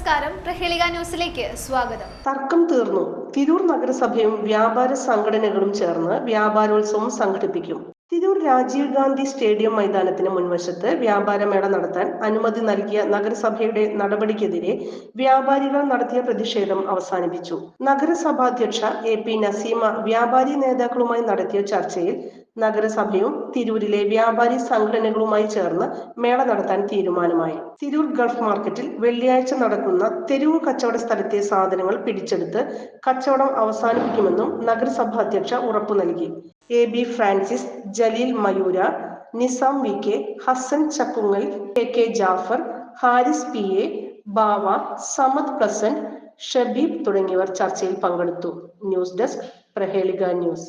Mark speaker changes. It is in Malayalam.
Speaker 1: നമസ്കാരം. പ്രഹേളിക ന്യൂസിലേക്ക് സ്വാഗതം.
Speaker 2: തർക്കം തീർന്നു. തിരൂർ നഗരസഭയും വ്യാപാര സംഘടനകളും ചേർന്ന് വ്യാപാരോത്സവം സംഘടിപ്പിക്കും. തിരൂർ രാജീവ് ഗാന്ധി സ്റ്റേഡിയം മൈതാനത്തിന് മുൻവശത്ത് വ്യാപാരമേള നടത്താൻ അനുമതി നൽകിയ നഗരസഭയുടെ നടപടിക്കെതിരെ വ്യാപാരികൾ നടത്തിയ പ്രതിഷേധം അവസാനിപ്പിച്ചു. നഗരസഭാധ്യക്ഷ എ പി നസീമ വ്യാപാരി നേതാക്കളുമായി നടത്തിയ ചർച്ചയിൽ നഗരസഭയും തിരൂരിലെ വ്യാപാരി സംഘടനകളുമായി ചേർന്ന് മേള നടത്താൻ തീരുമാനമായി. തിരൂർ ഗൾഫ് മാർക്കറ്റിൽ വെള്ളിയാഴ്ച നടക്കുന്ന തെരുവ് കച്ചവട സ്ഥലത്തെ സാധനങ്ങൾ പിടിച്ചെടുത്ത് കച്ചവടം അവസാനിപ്പിക്കുമെന്നും നഗരസഭാ അധ്യക്ഷ ഉറപ്പു നൽകി A B Francis Jaleel Mayura Nizam V K Hasan Chakkungal K K Jafar Haris P A Bava Samad Prasan Shabeeb തുടങ്ങിയവർ ചർച്ചയിൽ പങ്കെടുത്തു. News desk Prahelika news.